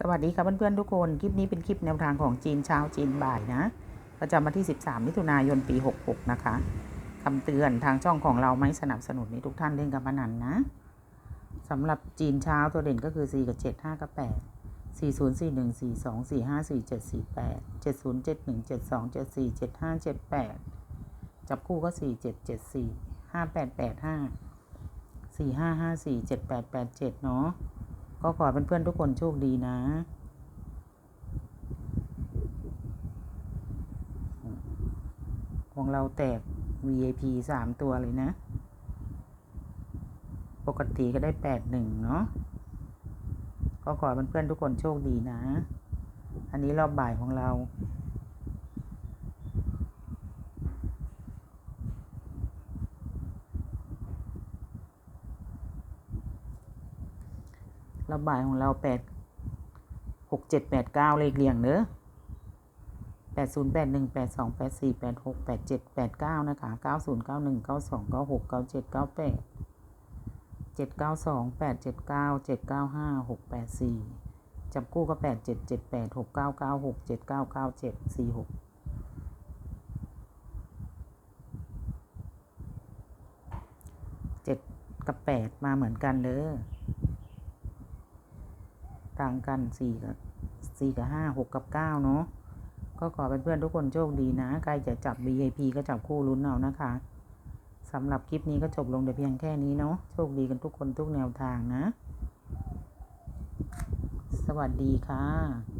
สวัสดีครับเพื่อนๆทุกคน คลิปนี้เป็นคลิปแนวทางของจีนเช้าจีนบ่ายนะ ประจำวันที่ 13 มิถุนายนปี 66 นะคะคำเตือนทางช่องของเราไม่สนับสนุนให้ทุกท่านเล่นการพนันนะสำหรับจีนเช้าตัวเด่นก็คือ 4 กับ 7 5 กับ 8 4 0 4 1 4 2 4 5 4 7 4 8 7 0 7 1 7 2 7 4 7 5 7 8 จับคู่ก็ 4 7 7 4 5 8 8 5 4 5 5 4 7 8 8 7 เนาะ ก็ขอเพื่อนๆทุกคนโชคดีนะของเราแตก VIP สามตัวเลยนะ ปกติก็ได้แปดหนึ่งเนาะ ก็ขอเพื่อนๆทุกคนโชคดีนะ อันนี้รอบบ่ายของเรา รอบบ่ายของเราแปดหกเจ็ดแปดเก้าเลขเรียงเนอะแปดศูนย์แปดหนึ่งแปดสองแปดสี่แปดหกแปดเจ็ดแปดเก้านะคะเก้าศูนย์เก้าหนึ่งเก้าสองเก้าหกเก้าเจ็ดเก้าแปดเจ็ดเก้าสองแปดเจ็ดเก้าเจ็ดเก้าห้าหกแปดสี่จับคู่ก็แปดเจ็ดเจ็ดแปดหกเก้าเก้าหกเจ็ดเก้าเก้าเจ็ดสี่หกเจ็ดกับแปดมาเหมือนกันเลย ต่างกันสี่กับสี่กับห้าหกกับเก้าเนาะก็ขอเป็นเพื่อนทุกคนโชคดีนะ ใครจะจับ VIP ก็จับคู่ลุ้นเอานะคะสำหรับคลิปนี้ก็จบลงแต่เพียงแค่นี้เนาะโชคดีกันทุกคนทุกแนวทางนะ สวัสดีค่ะ